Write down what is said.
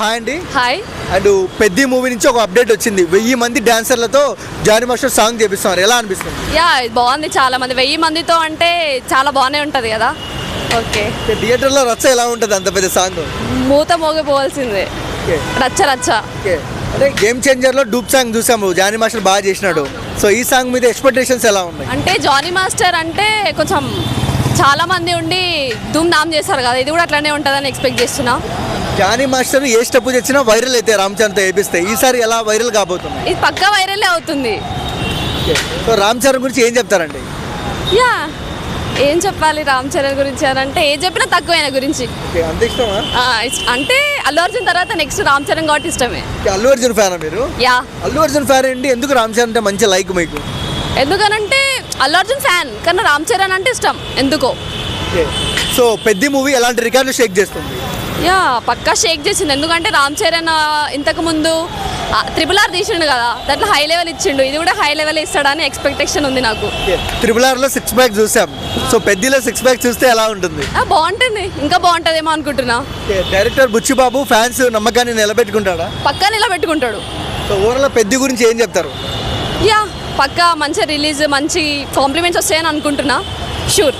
Hi అండి. Hi. And పెద్ద movie నుంచి ఒక అప్డేట్ వచ్చింది. వెయ్యి మంది డాన్సర్లతో జానీ మాస్టర్ సాంగ్ చేపిస్తున్నారు. ఎలా అనిపిస్తుంది? యా బాగుంది చాలా మంది. వెయ్యి మందితో అంటే చాలా బాగానే ఉంటుంది కదా. ఓకే. థియేటర్లో రచ్చ ఎలా ఉంటుంది అంత పెద్ద సాంగ్? మూత మోగిపోవాల్సిందే. రచ్చ రచ్చ. ఓకే. అంటే గేమ్ చేంజర్లో డూప్ సాంగ్ చూసాము జానీ మాస్టర్ బాగా చేసినాడు. సో ఈ సాంగ్ మీద ఎక్స్పెక్టేషన్స్ ఎలా ఉన్నాయి? అంటే జానీ మాస్టర్ అంటే కొంచెం చాలా మంది ఉండి ధూమ్ ధామ్ చేస్తారు కదా ఇది కూడా అట్లానే ఉంటుందని ఎక్స్పెక్ట్ చేస్తున్నా. జానీ మాస్టర్ ఏ స్టెప్ తెచ్చినా వైరల్ అయితే రామ్ చరణ్తో వేపిస్తే ఈసారి ఎలా వైరల్ కాబోతుంది? ఇది పక్కా వైరలే అవుతుంది. సో రామ్ చరణ్ గురించి ఏం చెప్తారండి? యా ఏం చెప్పాలి రామ్ చరణ్ గురించి అని అంటే ఏం చెప్పినా తక్కువ ఆయన గురించి ఆ, అంటే అల్లు అర్జున్ తర్వాత నెక్స్ట్ రామ్ చరణ్ కాబట్టి ఇష్టమే. అల్లు అర్జున్ ఫ్యానా మీరు? యా. అల్లు అర్జున్ ఫ్యాన్ ఏంటి? ఎందుకు రామ్ చరణ్ అంటే మంచి లైక్ మీకు? ఎందుకనంటే అల్లు అర్జున్ ఫ్యాన్ కానీ రామ్ చరణ్ అంటే ఇష్టం ఎందుకో. సో పెద్ద మూవీ ఎలాంటి రికార్డులు షేక్ చేస్తుంది? యా పక్కా షేక్ చేసింది. ఎందుకంటే రామ్ చరణ్ ఆ, ఇంతకు ముందు త్రిపుల్ ఆర్ తీసిండు కదా దాంట్లో హై లెవెల్ ఇచ్చిండు ఇది కూడా హై లెవెల్ ఇస్తాడని ఎక్స్పెక్టేషన్ ఉంది నాకు. త్రిబుల్ ఆర్లో సిక్స్ ప్యాక్ చూసాం. సో పెద్దలో సిక్స్ ప్యాక్ చూస్తే ఎలా ఉంటుంది? బాగుంటుంది. ఇంకా బాగుంటుందేమో అనుకుంటున్నా. డైరెక్టర్ బుచ్చిబాబు ఫ్యాన్స్ నమ్మకాన్ని నిలబెట్టుకుంటాడా? పక్కా నిలబెట్టుకుంటాడు. సో ఓవరాల్ పెద్ద గురించి ఏం చెప్తారు? యా పక్కా మంచి రిలీజ్ మంచి కాంప్లిమెంట్స్ వస్తాయని అనుకుంటున్నా. షూర్